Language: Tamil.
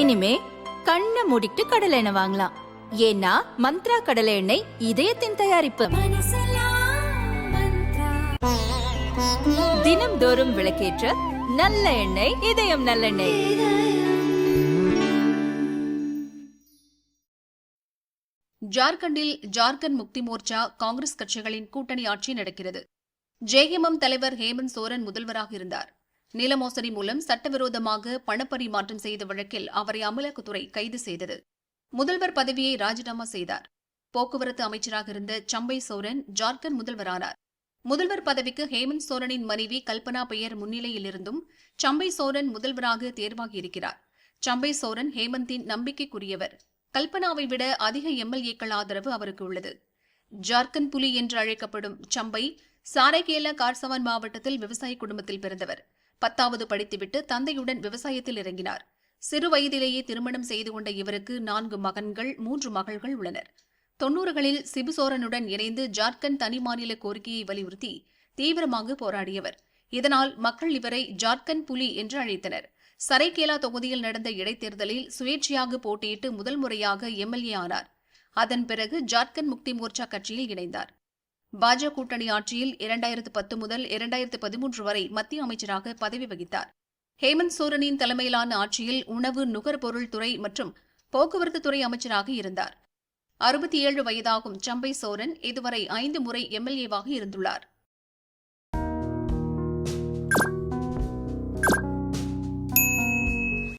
இனிமே கண்ணை மூடிட்டு கடலை எண்ணெய் வாங்கலாம். ஏன்னா மந்த்ரா கடலை எண்ணெய் இதயத்தின் தயாரிப்பு. தினம்தோறும் விளக்கேற்ற நல்ல எண்ணெய் இதயம் நல்லெண்ணெய் ஜார்க்கண்டில் ஜார்க்கண்ட் முக்தி மோர்ச்சா காங்கிரஸ் கட்சிகளின் கூட்டணி ஆட்சி நடக்கிறது. ஜேஎம்எம் தலைவர் ஹேமந்த் சோரன் முதல்வராக இருந்தார். நில மோசடி மூலம் சட்டவிரோதமாக பணப்பரிமாற்றம் செய்த வழக்கில் அவரை அமலாக்கத்துறை கைது செய்தது. முதல்வர் பதவியை ராஜினாமா செய்தார். போக்குவரத்து அமைச்சராக இருந்த சம்பை சோரன் ஜார்க்கண்ட் முதல்வரானார். முதல்வர் பதவிக்கு ஹேமந்த் சோரனின் மனைவி கல்பனா பெயர் முன்னிலையிலிருந்தும் சம்பை சோரன் முதல்வராக தேர்வாகியிருக்கிறார். சம்பை சோரன் ஹேமந்தின் நம்பிக்கைக்குரியவர். கல்பனாவை விட அதிக எம்எல்ஏக்கள் ஆதரவு அவருக்கு உள்ளது. ஜார்க்கண்ட் புலி என்று அழைக்கப்படும் சம்பை சாரைகேலா கார்சவான் மாவட்டத்தில் விவசாய குடும்பத்தில் பிறந்தவர். பத்தாவது படித்துவிட்டு தந்தையுடன் விவசாயத்தில் இறங்கினார். சிறு வயதிலேயே திருமணம் செய்து கொண்ட இவருக்கு நான்கு மகன்கள் மூன்று மகள்கள் உள்ளனர். தொன்னூறுகளில் சிபுசோரனுடன் இணைந்து ஜார்க்கண்ட் தனி மாநில கோரிக்கையை வலியுறுத்தி தீவிரமாக போராடியவர். இதனால் மக்கள் இவரை ஜார்க்கண்ட் புலி என்று அழைத்தனர். சரைகேலா தொகுதியில் நடந்த இடைத்தேர்தலில் சுயேட்சையாக போட்டியிட்டு முதல் முறையாக எம்எல்ஏ ஆனார். அதன் பிறகு ஜார்க்கண்ட் முக்தி மோர்ச்சா கட்சியில் இணைந்தார். பாஜக கூட்டணி ஆட்சியில் இரண்டாயிரத்து பத்து முதல் இரண்டாயிரத்து பதிமூன்று வரை மத்திய அமைச்சராக பதவி வகித்தார். ஹேமந்த் சோரனின் தலைமையிலான ஆட்சியில் உணவு நுகர்பொருள் துறை மற்றும் போக்குவரத்து துறை அமைச்சராக இருந்தார். அறுபத்தி ஏழு வயதாகும் சம்பை சோரன் இதுவரை ஐந்து முறை எம்எல்ஏவாக இருந்துள்ளார்.